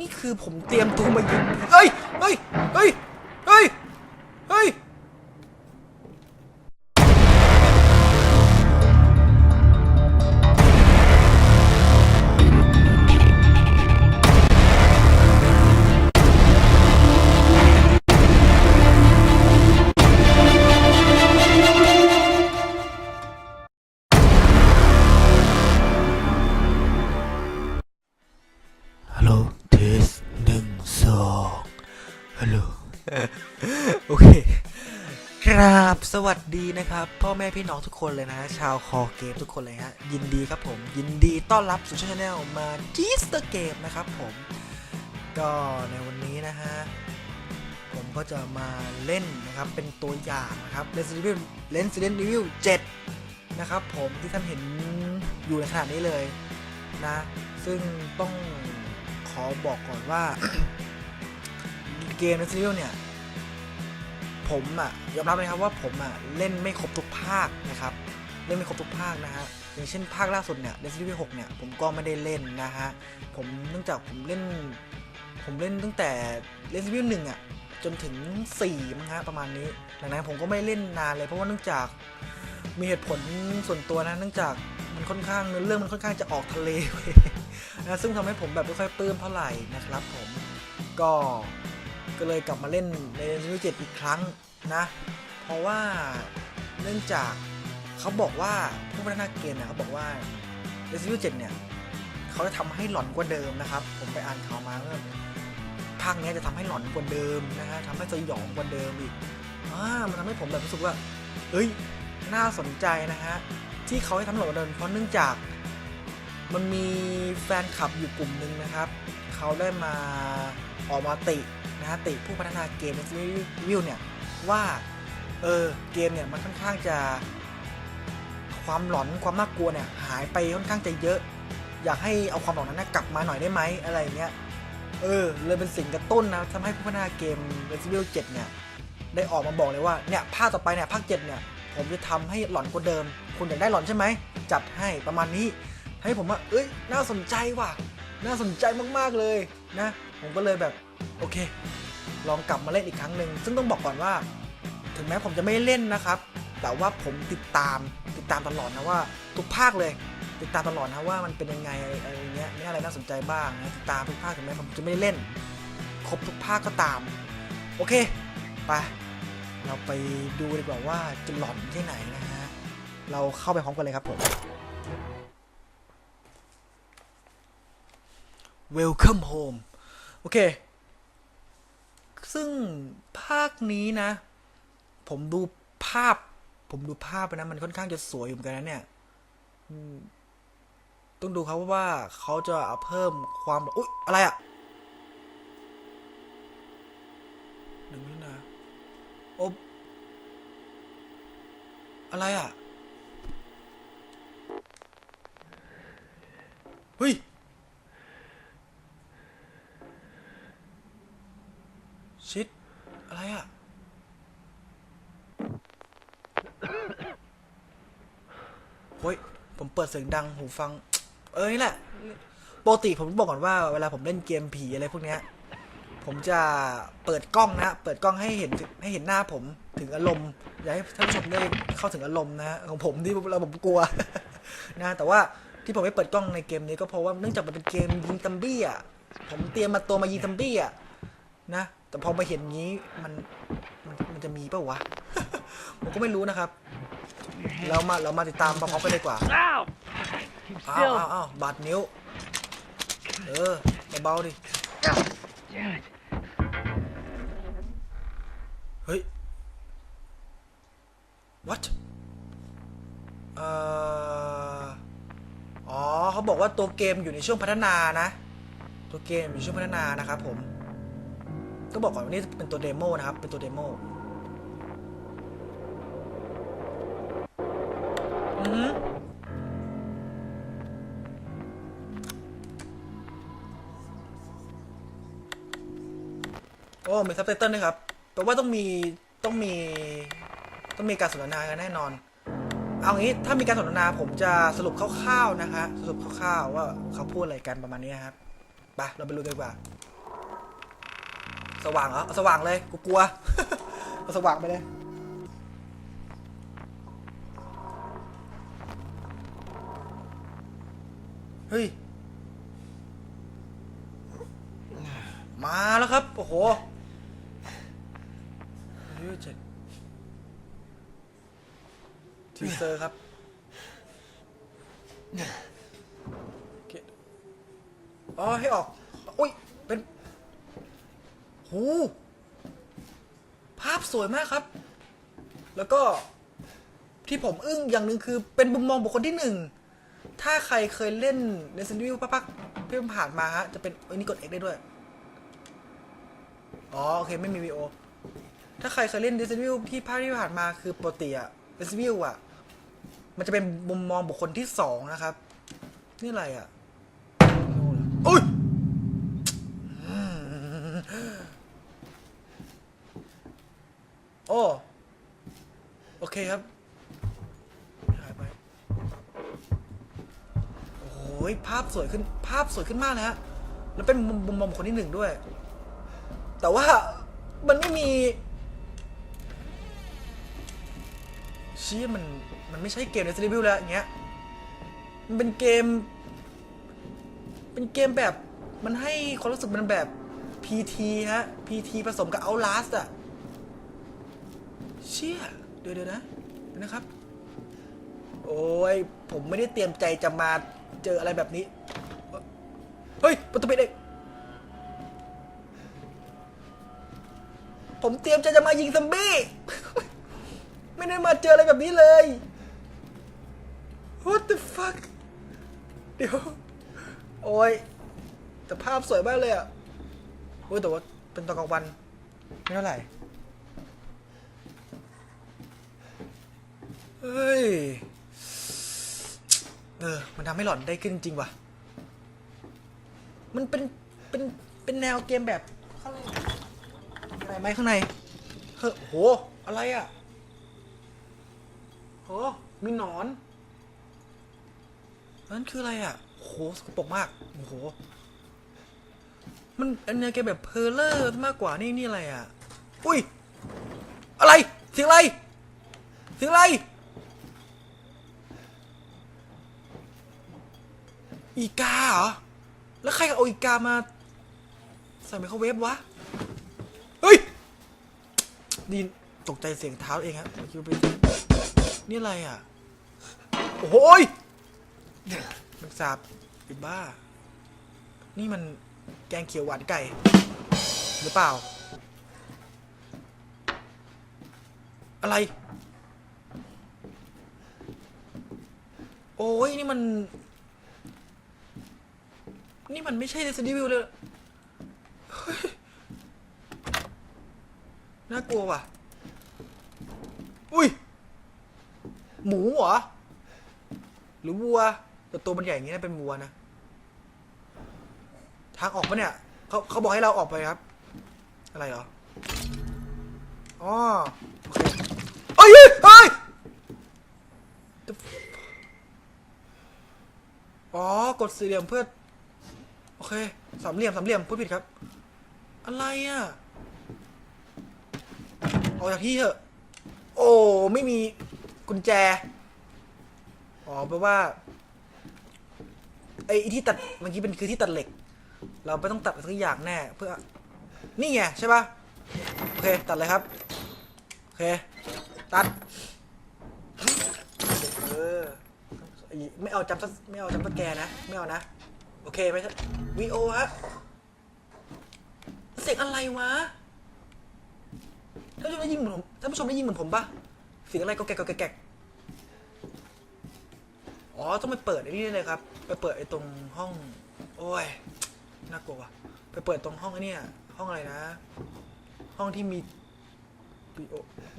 นี่คือผมเตรียมตัวมายิงเฮ้ย เฮ้ย เฮ้ย เฮ้ย เฮ้ย วัสดีนะครับ พ่อแม่พี่น้องทุกคนเลยนะ ชาวคอเกมทุกคนเลยฮะยินดีครับผม ยินดีต้อนรับสู่ช่องชาแนลมาจีสเตอร์เกมนะครับผม ก็ในวันนี้นะฮะ ผมก็จะมาเล่นนะครับ เป็นตัวอย่างนะครับ Resident Evil Resident Evil 7 นะครับผมที่ท่านเห็นอยู่ในขณะนี้เลยนะ ซึ่งต้องขอบอกก่อนว่า เกม Resident Evil เนี่ย ผมอะยอมรับเลยครับว่าผมอะเล่นไม่ครบทุกภาคนะครับเล่นไม่ครบทุกภาคนะฮะอย่างเช่นภาคล่าสุดเนี่ย Resident Evil 6 เนี่ยผมก็ไม่ได้เล่นนะฮะผมเนื่องจากผมเล่น ผมเล่นตั้งแต่ Resident Evil 1อะจนถึง4มั้งฮะประมาณนี้ดังนั้นผมก็ไม่เล่นนานเลยเพราะว่าเนื่องจากมีเหตุผลส่วนตัวนะเนื่องจากมันค่อนข้างเนื้อเรื่องมันค่อนข้างจะออกทะเลนะซึ่งทำให้ผมแบบไม่ค่อยปลื้มเท่าไหร่นะครับผมก็ ก็เลยกลับมาเล่นใน Resident Evil 7อีกครั้งนะ เพราะว่าเนื่องจากเขาบอกว่าผู้พัฒนาเกมเนี่ยเขาบอกว่า Resident Evil 7เนี่ยเขาจะทำให้หลอนกว่าเดิมนะครับ ผมไปอ่านข่าวมาว่าภาคเนี้ยจะทำให้หลอนกว่าเดิมนะฮะทำให้สยองกว่าเดิมอีกอ่ามันทำให้ผมแบบรู้สึกว่าเอ้ยน่าสนใจนะฮะที่เขาให้ทำให้หลอนกว่าเดิมเพราะเนื่องจากมันมีแฟนคลับอยู่กลุ่มหนึ่งนะครับ เขาได้มา ออกมาตินะฮะติผู้พัฒนาเกม Resident Evil เนี่ยว่าเออเกมเนี่ยมันค่อนข้างจะ ความหลอนความน่ากลัวเนี่ยหายไปค่อนข้างจะเยอะ อยากให้เอาความหลอนนั้นนะกลับมาหน่อยได้ไหมอะไรเงี้ยเออเลยเป็นสิ่งกระตุ้นนะทำให้ผู้พัฒนาเกม Resident Evil 7 เนี่ย ได้ออกมาบอกเลยว่าเนี่ยภาคต่อไปเนี่ยภาค 7 เนี่ย ผมจะทำให้หลอนกว่าเดิม คุณอยากได้หลอนใช่ไหม จัดให้ประมาณนี้ ให้ผมว่าเอ้ย น่าสนใจว่ะ น่าสนใจมากๆเลยนะ ผมก็เลยแบบโอเค ลองกลับมาเล่นอีกครั้งหนึ่งซึ่งต้องบอกก่อนว่า ถึงแม้ผมจะไม่เล่นนะครับ แต่ว่าผมติดตามติดตามตลอดนะว่า ทุกภาคเลย ติดตามตลอดนะว่ามันเป็นยังไงอะไรอะไรเงี้ยมีอะไรน่าสนใจบ้างติดตามทุกภาคถึงแม้ผมจะไม่เล่น ครบทุกภาคก็ตาม โอเคไปเราไปดูดีกว่าว่าจะหลอนที่ไหนนะฮะเราเข้าไปพร้อมกันเลยครับผม Welcome home เค ซึ่งภาคนี้นะ ผมดูภาพ ผมดูภาพไปนะ มันค่อนข้างจะสวยอยู่เหมือนกันนะเนี่ยต้องดูครับว่าเขาจะเอาเพิ่มความอุ๊ย อะไรอะหนึ่งนี่นะโอบอะไรอะเฮ้ย ชิด อะไรอะเฮ้ย ผมเปิดเสียงดังหูฟัง เออนี่แหละปกติผมบอกก่อนว่าเวลาผมเล่นเกมผีอะไรพวกเนี้ย ผมจะเปิดกล้องนะ เปิดกล้องให้เห็นให้เห็นหน้าผมถึงอารมณ์อยากให้ท่านผู้ชมได้เข้าถึงอารมณ์นะของผมที่เราผมกลัวนะแต่ว่าที่ผมไม่เปิดกล้องในเกมนี้ก็เพราะว่าเนื่องจากมันเป็นเกมยิงตัมบี้อะผมเตรียมมาตัวมายิงตัมบี้อะนะ แต่พอมาเห็นงี้มันมันมันจะมีเปล่าวะ ผมก็ไม่รู้นะครับ เรามาเรามาติดตามพร้อมๆกันเลยดีกว่า Ow! อ้าวอ้าวอ้าวบาดนิ้ว เออเบาๆดิ Damn it. เฮ้ย what เอ่ออ๋อ เขาบอกว่าตัวเกมอยู่ในช่วงพัฒนานะ ตัวเกมอยู่ในช่วงพัฒนานะครับผม ก็บอกก่อนว่านี่เป็นตัวเดโมนะครับ เป็นตัวเดโมอือฮึโอ้มีซับไตเติลด้วยครับแปลว่าต้องมีต้องมีต้องมีการสนทนากันแน่นอน เอางี้ถ้ามีการสนทนาผมจะสรุปคร่าวๆนะคะ สรุปคร่าวๆว่าเขาพูดอะไรกันประมาณนี้นครับไปเราไปดูกันดีกว่า สว่างเหรอเอาสว่างเลยกูกลัว เอาสว่างไปเลยเฮ้ยมาแล้วครับ โอ้โหเฮ้ยเจ็ดทีเซอร์ครับโอเคอ๋อให้ออก หูภาพสวยมากครับ แล้วก็ที่ผมอึ้งอย่างหนึ่งคือเป็นมุมมองบุคคลที่หนึ่ง ถ้าใครเคยเล่น Resident Evil พักๆเพิ่งผ่านมาฮะ จะเป็นอ้ยนี่กด X ได้ด้วย อ๋อ โอเค ไม่มี VO ถ้าใครเคยเล่น Resident Evil ที่ภาคที่ผ่านมาคือปกติอะ Resident Evil อะมันจะเป็นมุมมองบุคคลที่สองนะครับ นี่อะไรอะอุ้ยอืม โอ้โอเคครับหายไปโอ้โหภาพสวยขึ้นภาพสวยขึ้นมากนะฮะแล้วเป็นมุมมุมมองคนที่หนึ่งด้วย แต่ว่ามันไม่มีชี่ยมันมันไม่ใช่เกม Resident Evil แล้วอย่างเงี้ยมันเป็นเกม เป็นเกมแบบมันให้ความรู้สึกมันแบบ PT ฮะ PT ผสมกับ Outlast อะ เชี่ยเดี๋ยวเดี๋ยวนะเดี๋ยวนะครับ โอ้ยผมไม่ได้เตรียมใจจะมาเจออะไรแบบนี้ เฮ้ยประตูปิดเองผมเตรียมใจจะมายิงซอมบี้ ไม่ได้มาเจออะไรแบบนี้เลย What the fuck เดี๋ยว โอ้ยแต่ภาพสวยมากเลยอะโอ้ยแต่ว่าเป็นตอนกลางวัน ไม่เท่าไหร่ เฮ้ย เออ มันทำให้หลอนได้ขึ้นจริงว่ะ มันเป็น เป็น เป็นแนวเกมแบบข้างอะไรไหมข้างใน เฮ้ยโห อะไรอะโห มีหนอนนั่นคืออะไรอะ โห สกปรกมาก โอ้โห มันอันเนี้ยเกมแบบเพลเลอร์มากกว่า นี่นี่อะไรอะ อุ้ย อะไร เสียงอะไร เสียงอะไร อีกาเหรอ แล้วใครเอาอีกามา ใส่ไมโครเวฟวะ เฮ้ยดีนตกใจเสียงเท้าเองครับคิว่าเป็นนี่อะไรอะ โอ้ยมันสาบปิดบ้า นี่มันแกงเขียวหวานไก่ หรือเปล่า อะไร โอ้ยนี่มัน นี่มันไม่ใช่ Resident Evil เลยน่ากลัวว่ะ อุ้ย หมูเหรอ หรือวัว แต่ตัวมันใหญ่อย่างนี้นะเป็นวัวนะ ทางออกปะเนี่ยเขาเขาบอกให้เราออกไปครับ อะไรเหรอ อ๋อ โอเคเอ้ยเอ้ยอ๋อ กดสี่เหลี่ยมเพื่อ เคสามเหลี่ยมสามเหลี่ยมพูดผิดครับ อะไรอะออกจากที่เถอะ โอ้ไม่มีกุญแจ อ๋อแปลว่าไอ้ที่ตัดเมื่อกี้เป็นคือที่ตัดเหล็ก เราไม่ต้องตัดสักอย่างแน่เพื่อ นี่ไงใช่ปะโอเคตัดเลยครับ โอเค ตัดเออไม่เอาจำสักไม่เอาจำสักแกนะ ไม่เอานะ อเคไหมครับวีโอฮะเสียงอะไรวะท่านผู้ชมได้ยินเหมือนผมท่านผู้ชมได้ยินเหมือนผมปะเสียงอะไรก็แกกก็แกกอ๋อต้องไปเปิดไอ้นี่เลยครับ ไปเปิดไอ้ตรงห้อง โอ้ยน่ากลัวว่ะไปเปิดตรงห้องไอ้นี่ห้องอะไรนะ ห้องที่มี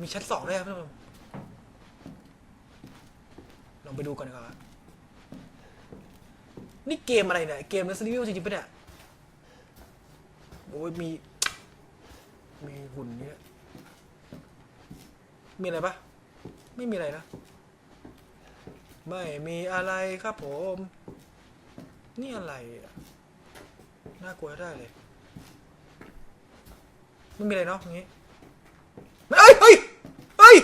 มีชั้นสองด้วยครับท่านผู้ชมลองไปดูก่อนดีกว่า นี่เกมอะไรเนี่ย เกม Resident Evil จริงๆปะเนี่ยโอ้ยมี มีหุ่นเนี่ยมีอะไรปะไม่มีอะไรนะ ไม่มีอะไรครับผม นี่อะไรอะน่ากลัวได้เลย ไม่มีอะไรเนาะอย่างงี้เฮ้ยเฮ้ยเฮ้ย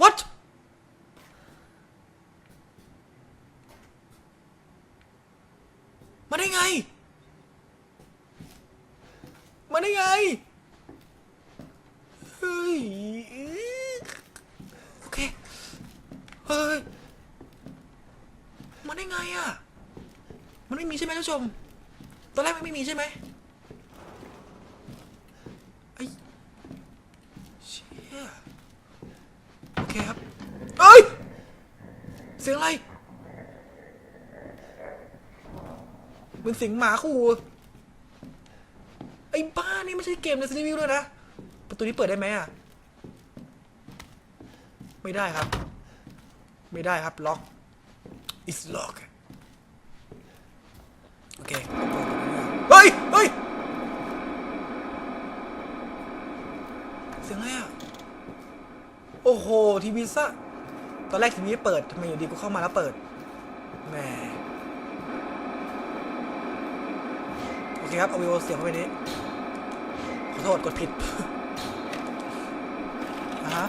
what มา ได้ไง มาได้ไง เฮ้ย โอเค เฮ้ย มาได้ไงอะ มันไม่มีใช่ไหมท่านผู้ชม ตอนแรกมันไม่มีใช่ไหมไอ้เชี่ยโอเคครับ เอ้ย เสียงอะไร เป็นเสียงหมาขู่ไอ้บ้านี่ไม่ใช่เกมในซีรีส์ด้วยนะ ประตูนี้เปิดได้ไหมอะ ไม่ได้ครับ ไม่ได้ครับล็อก is lock โอเคเฮ้ยเฮ้ยเสียงอะไรอะ โอ้โห ทีวีซะตอนแรกทีวีเปิดทำไมอยู่ดีกูเข้ามาแล้วเปิดแหม เคครับ เอาวิวเสียงเข้าไปนี้ ขอโทษ กดผิด อะฮะ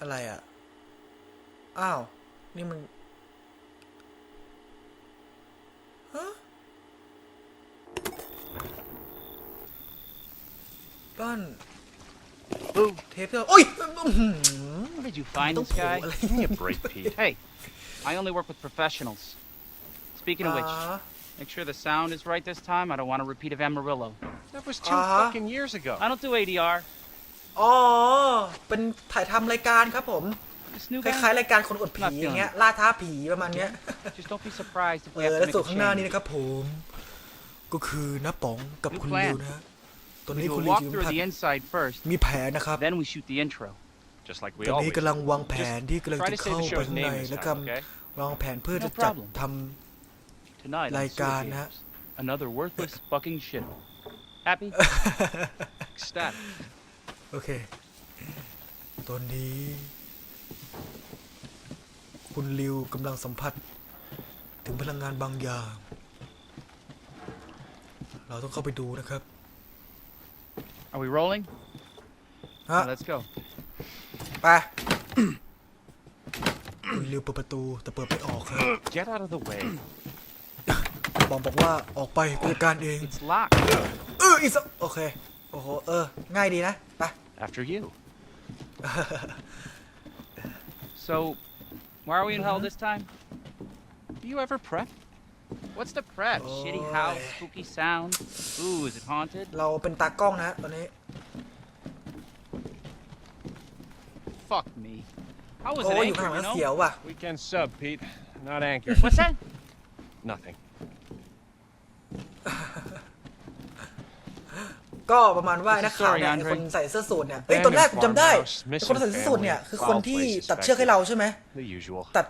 อะไรอ่ะ อ้าว นี่มัน ฮะบ้าน Boo. เทปเตอร์โอ้ยอื้อหือ Where did you find Don't this guy? pull. Give me a break, Pete. Hey, I only work with professionals. Speaking of which, อ่า make sure the sound is right this time. I don't want a repeat of Amarillo. That was 2 Uh-huh. fucking years ago. I don't do ADR. อ๋อ เป็นถ่ายทำรายการครับผม This new คล้าย guy. ๆรายการคนอดผีอย่างเงี้ยล่าท้าผีประมาณเนี้ย Just don't be surprised if เอ we อ have และ to ส่วน make ข้าง a หน้านี้ change. นะครับผม ก็คือน้าป๋องกับ New คุณ plan. ลิวนะฮะ ตอน We นี้ do คุณ a ลิว walk อยู่ through พัก the inside first, มีแผนนะครับ then we shoot the intro. Just like ต we อนนี้ always กำลังวางแผน Just ที่กำลัง try จะ to say เข้า the ไป show's ข้างใน name this และก time, okay? ำวางแผนเพื่อ No จะจัด problem. ท Tonight on Like, Sewer uh, Games, na- another worthless fucking shit. Happy? ำ ecstatic. โอเค ตอนนี้ คุณลิวกำลังสัมผัส ถึงพลังงานบางอย่าง เราต้องเข้าไปดูนะครับ Are we rolling? ฮะ Yeah, let's go. ไป คุณลิวเปิดประตูแต่เปิดไม่ออกครับ Get out of the way. บอมบอกว่าออกไปกูจัดการเอง It's locked. เอออีกสักโอเค โอ้โห เออ ง่ายดีนะ ไป After you. So, why are we in hell Mm-hmm. this time? Do you ever prep? What's the prep? Shitty house, Oi. spooky sounds. Ooh, is it haunted? เราเป็นตากล้องนะตอนนี้ Fuck me. I was โอ้ an อยู่ข้าง anchor, หลัง you แล้วเสียว know? ว่ะ Weekend sub, Pete. Not anchor. What's that? Nothing. ก็ประมาณว่านักข่าวเนี่ย Sorry, ไอ้ Andre. คนใส่เสื้อสูทเนี่ยเอ้ยตอนแรกผมจำได้ Farmhouse, ไอ้คนใส่เสื้อสูทเนี่ย missing คือคนที่ family, ตัดเชือกให้เราใช่ไหม The usual. ตัด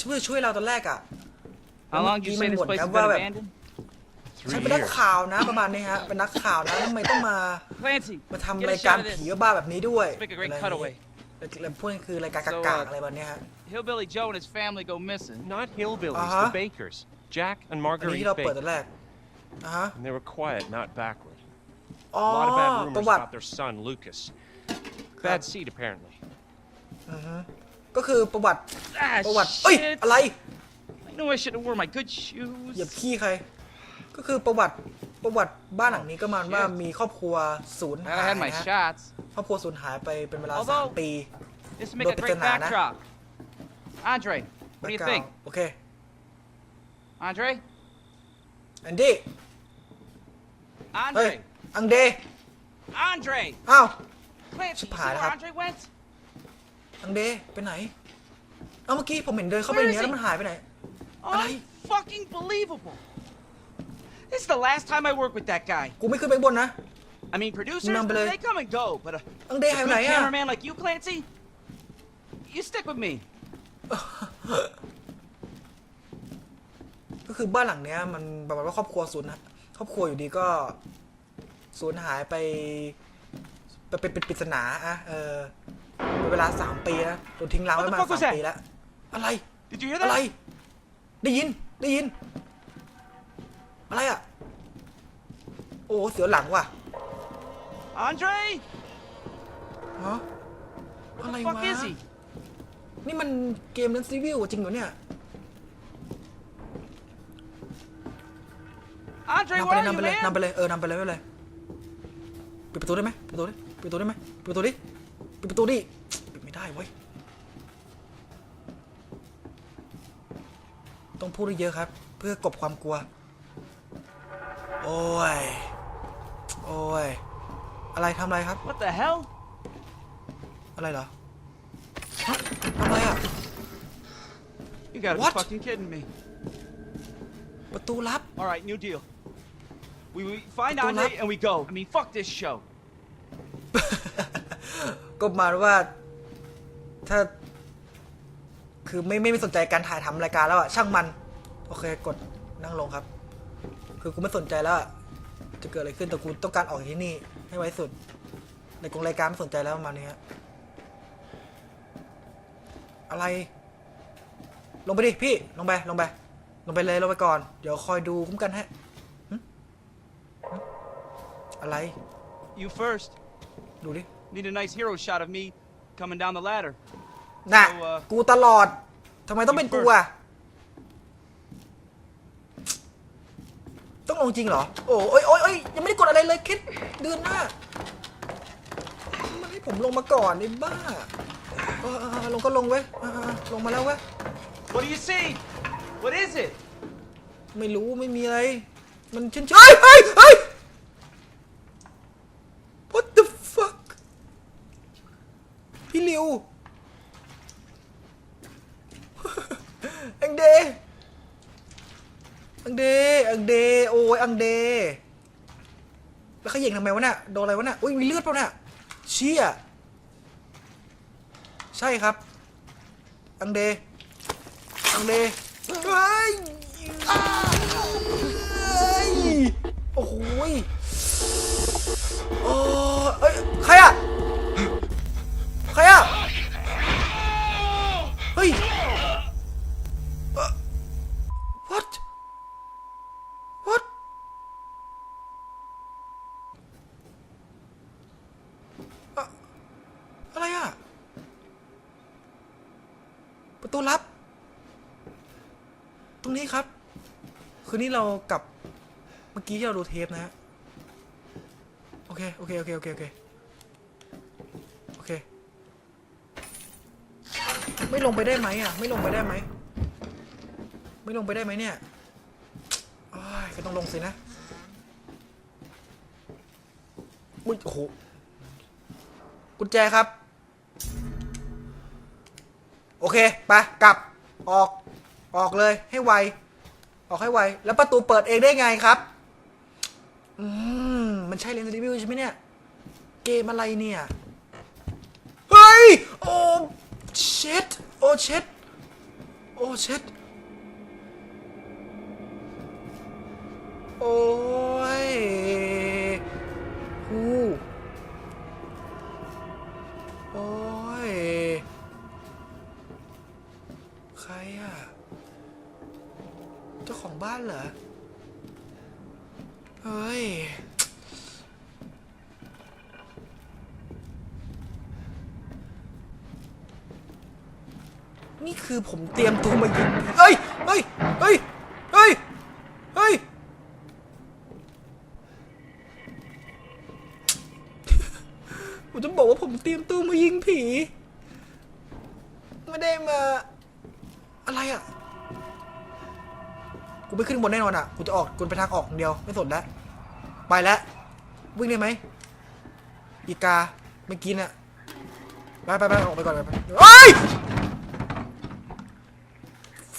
ช่วยช่วยเราตอนแรกอะ How long did you say this place has been abandoned? ฉัน Three เป็นนัก years. ข่าวนะประมาณนี้ฮะเป็นนักข่าวนะทำไมต้องมา Clancy, มา get ทำ a รายการ shot of ผี this. บ้าๆแบบนี้ด้วย Let's make a great อะไรอย่าง cutaway. งี้แล้วพวกนี้คือรายการ So, กา uh, กๆอะไรแบบเนี้ยฮะ Hillbilly Joe and his family go missing. Not hillbillies, Uh-huh. the bakers. Jack and อันนี้ Marguerite ที่เราเปิด Baker. ตอนแรกอะฮะ And they were quiet, not backward. อ๋อ A lot of bad ประ rumors วัติ about their son, Lucas. Bad seed, apparently. ก็คือประวัติ Ah, ประวัติ เอ้ย shit. อะไร I knew I should have worn my good เหยียบ shoes. ขี้ใคร ก็คือประวัติประวัติบ้านหลังนี้ก็ประมาณว่ามีครอบครัวศูนย์หา I ย had my นะ shots. ครอบครัวสูญหายไปเป็นเวลา Although- สามปี This would make a Look at great the nana. backdrop. Andre, what do you แบ็คกราว think? ด์โอเค Andre? แอนดี้เฮ้ย Andre? อังเด Andre! อ้าว Clancy, you see Chipahara. where Andre went? อังเด ไปไหน เอ้าเมื่อกี้ผมเห็นเดินเข้าไปในนี้ Where is he? แล้วมันหายไปไหน Alright. Unfucking believable. This is the last time I work with that guy. กูไม่ขึ้นไปข้างบนนะ I mean, producers, Number eight. they come and go, but a, อังเด a หายไป good ไหนอะ cameraman like you, Clancy, you stick with me. ก็คือบ้านหลังเนี้ยมันประมาณว่าครอบครัวสูญครอบครัวอยู่ดีก็ สูญหายไปไปเป็นเป็นปริศนาอะเออเป็นเวลาสามปีนะโดนทิ้งร้างไว้ What มา the fuck was สาม that? ปีแล้ว อะไร Did you hear อะไร that? ได้ยิน ได้ยิน อะไรอะ โอ้ เสียวหลังว่ะ Andre? ฮะ Where อะไร the วะ fuck is he? นี่มันเกม Resident Evil จริงเหรอเนี่ย Andre, นำไป where เลย are นำ you, ไปเลย man? นำไปเลย เออนำไปเลยไม่เป็นไร ปิดประตูได้ไหมปิดประตูดิปิดประตูได้ไหมปิดประตูดิปิดประตูดิปิดไม่ได้เว้ยต้องพูดเยอะๆครับ เพื่อกลบความกลัว โอ้ย โอ้ย อะไรทำอะไรครับ What the hell? อะไรเหรอฮะทำอะไรอะ You gotta What? be fucking kidding me. ประตูลับ All right, new deal. We, we find Ito Andre na. and we go. I mean, fuck this show. ก็หมายว่า ถ้า คือไม่ไม่ไม่สนใจการถ่ายทำรายการแล้วอะช่างมัน โอเคกดนั่งลงครับ คือกูไม่สนใจแล้วอะจะเกิดอะไรขึ้นแต่กูต้องการออกจากที่นี่ ให้ไวที่สุด ในกองรายการไม่สนใจแล้วประมาณนี้ฮะอะไร ลงไปดิพี่ลงไปลงไป ลงไปเลยลงไปก่อน เดี๋ยวคอยดูคุ้มกันฮะหึหึ อะไร You first. ดูดิ Need a nice hero shot of me coming down the ladder. น่ะ เอาเอ่อกูตลอดทำไมต้องเป็นกูอะ ต้องลงจริงเหรอ โอ้ยโอ้ยโอ้ยโอ้ยยังไม่ได้กดอะไรเลยคิดเดือนหน้ามันให้ผมลงมาก่อนไอ้บ้าเออเออเออลงก็ลงเว้ยเออเออลงมาแล้วเว้ย What do you see? What is it? ไม่รู้ไม่มีอะไร มันเช่นเฮ้ยเฮ้ยเฮ้ย What the fuck พี่ลิ วอังเด อังเด อังเด โอ้ยอังเด แล้วเขาเย่งทำไมวะเนี่ยโดนอะไรวะเนี่ยอุ้ยมีเลือดเปล่าเนี่ยเชี่ยใช่ครับ อังเด อังเดเฮ้ยเฮ้ยโอ้โหโอ้เอ้ย ใครอะใครอะเฮ้ยเอ่อ what what อะอะไรอะประตูลับ ตรงนี้ครับ คืนนี้เรากลับเมื่อกี้ที่เราดูเทปนะฮะโอเค โอเค โอเค โอเค โอเค โอเค ไม่ลงไปได้ไหมอะ ไม่ลงไปได้ไหม ไม่ลงไปได้ไหมเนี่ยอ้ายก็ต้องลงสินะอุ้ยโอ้โห กุญแจครับ โอเค ไป กลับ ออก ออกเลย ให้ไว ออกให้ไว แล้วประตูเปิดเองได้ไงครับ อืม มันใช่เลนส์รีวิวใช่ไหมเนี่ย เกมอะไรเนี่ย เฮ้ย โอ้เช็ดโอ้เช็ดโอ้เช็ดโอ้านเหรอ เฮ้ย นี่คือผมเตรียมตัวมายิงเฮ้ย เฮ้ย เฮ้ย เฮ้ย เฮ้ย ผมจะบอกว่าผมเตรียมตัวมายิงผี นบนแน่นอนอะกูจะออกกูไปทางออกเดียวไม่สนแล้วไปแล้ววิ่งได้ไหมอีกาไม่กินอะไปไปไปออกไปก่อนไปไปเฮ้ย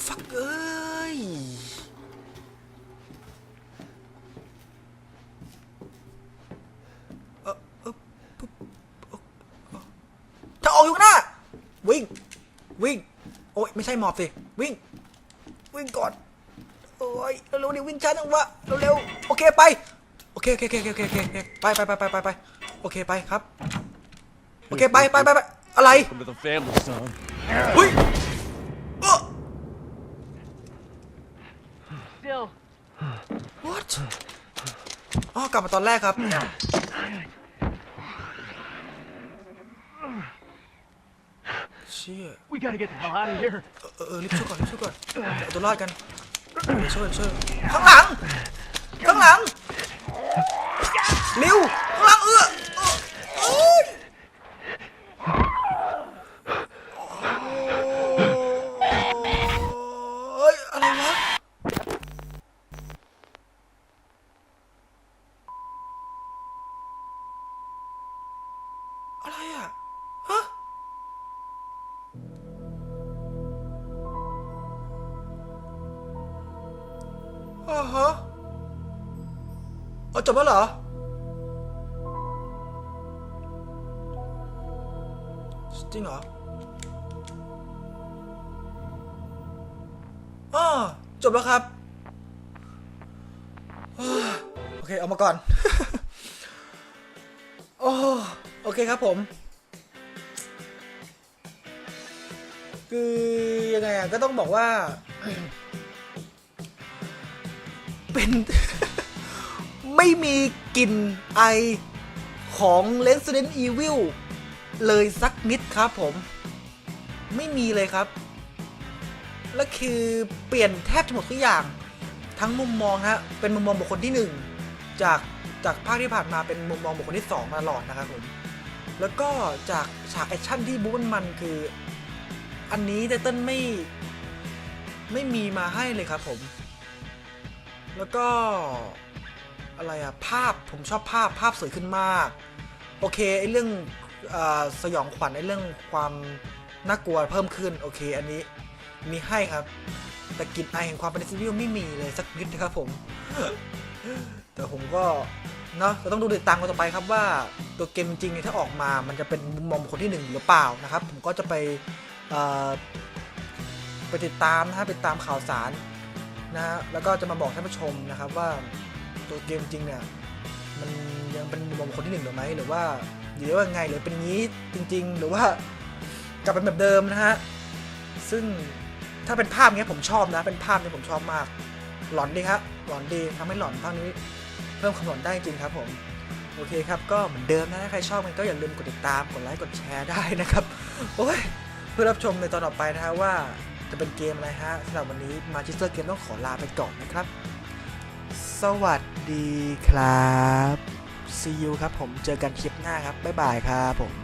ฟักเอ้ยเออออปุ๊บเออเออถ้าออกอยู่ข้างหน้าวิ่งวิ่งโอ้ยไม่ใช่หมอบสิวิ่งวิ่งก่อน อ้ยเร็วๆดิวิ่งช้าจังวะเร็วๆโอเคไปโอเคโอเคโอเคโอเคโอเคโอเคไปไปไปไปไปไปโอเคไปครับโอเคไปไปไปไปอะไร Welcome to the family, son. เฮ้ยเออ Still. what อ๋อกลับมาตอนแรกครับ เชี่ย We gotta get the hell out of here. เออเออรีบช่วยก่อนรีบช่วยก่อนเอาตัวรอดกัน ช่วยช่วยข้างหลัง ข้างหลัง นิวข้างหลังเออ อ่าฮะเอาจบแล้วเหรอ จริงเหรออ่าจบแล้วครับ โอเค เอามาก่อน โอ้โอเคครับผม คือยังไงอะ ก็ต้องบอกว่า เป็น ไม่มีกลิ่นไอของ Resident Evil เลยสักนิดครับผม ไม่มีเลยครับ และคือเปลี่ยนแทบจะหมดทุกอย่าง ทั้งมุมมองฮะ เป็นมุมมองบุคคลที่หนึ่งจากจากภาคที่ผ่านมาเป็นมุมมองบุคคลที่สองมาตลอดนะครับผม แล้วก็จากฉากแอคชั่นที่บู๊มันมันคือ อันนี้ไตเติ้ลไม่ ไม่มีมาให้เลยครับผม แล้วก็อะไรอะภาพผมชอบภาพภาพสวยขึ้นมาก โอเคไอเรื่องอสยองขวัญไอเรื่องความน่ากลัวเพิ่มขึ้นโอเค อันนี้มีให้ครับ แต่กลิ่นไอแห่งความเป็นซีรีส์ไม่มีเลยสักนิดนะครับผมแต่ผมก็เนาะเราต้องดูติดตามกันต่อไปครับว่าตัวเกมจริงถ้าออกมามันจะเป็นมุมมองคนที่หนึ่งหรือเปล่านะครับ ผมก็จะไปไปติดตามนะฮะไปตามข่าวสาร นะฮะแล้วก็จะมาบอกท่านผู้ชมนะครับว่าตัวเกมจริงเนี่ยมันยังเป็นมุมมองคนที่หนึ่งหรือไหมหรือว่าหรือว่าไงหรือเป็นงี้จริง ๆ หรือว่ากลับเป็นแบบเดิมนะฮะซึ่งถ้าเป็นภาพเนี้ยผมชอบนะ เป็นภาพเนี้ยผมชอบมาก หลอนดีครับหลอนดีทำให้หลอนภาคนี้ เพิ่มความหลอนได้จริงครับผมโอเคครับก็เหมือนเดิมนะใครชอบมันก็อย่าลืมกดติดตามกดไลค์กดแชร์ได้นะครับโอ้ยเพื่อรับชมในตอนต่อไปนะฮะว่า จะเป็นเกมอะไรฮะสำหรับวันนี้มาชิสเตอร์เกมต้องขอลาไปก่อนนะครับ สวัสดีครับ see you ครับผมเจอกันคลิปหน้าครับ บ๊ายบายครับผม